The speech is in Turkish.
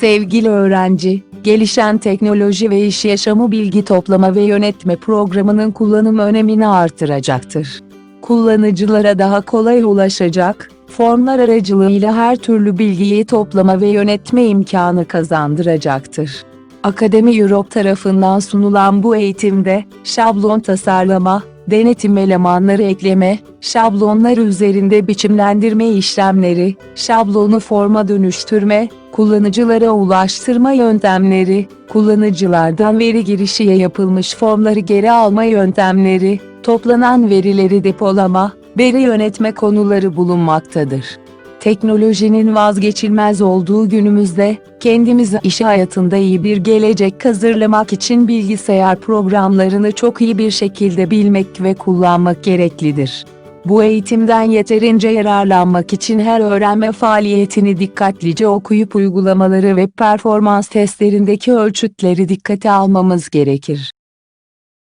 Sevgili öğrenci, gelişen teknoloji ve iş yaşamı bilgi toplama ve yönetme programının kullanım önemini artıracaktır. Kullanıcılara daha kolay ulaşacak, formlar aracılığıyla her türlü bilgiyi toplama ve yönetme imkanı kazandıracaktır. Akademi Europe tarafından sunulan bu eğitimde, şablon tasarlama, denetim elemanları ekleme, şablonlar üzerinde biçimlendirme işlemleri, şablonu forma dönüştürme, kullanıcılara ulaştırma yöntemleri, kullanıcılardan veri girişiye yapılmış formları geri alma yöntemleri, toplanan verileri depolama, veri yönetme konuları bulunmaktadır. Teknolojinin vazgeçilmez olduğu günümüzde, kendimizi iş hayatında iyi bir gelecek hazırlamak için bilgisayar programlarını çok iyi bir şekilde bilmek ve kullanmak gereklidir. Bu eğitimden yeterince yararlanmak için her öğrenme faaliyetini dikkatlice okuyup uygulamaları ve performans testlerindeki ölçütleri dikkate almamız gerekir.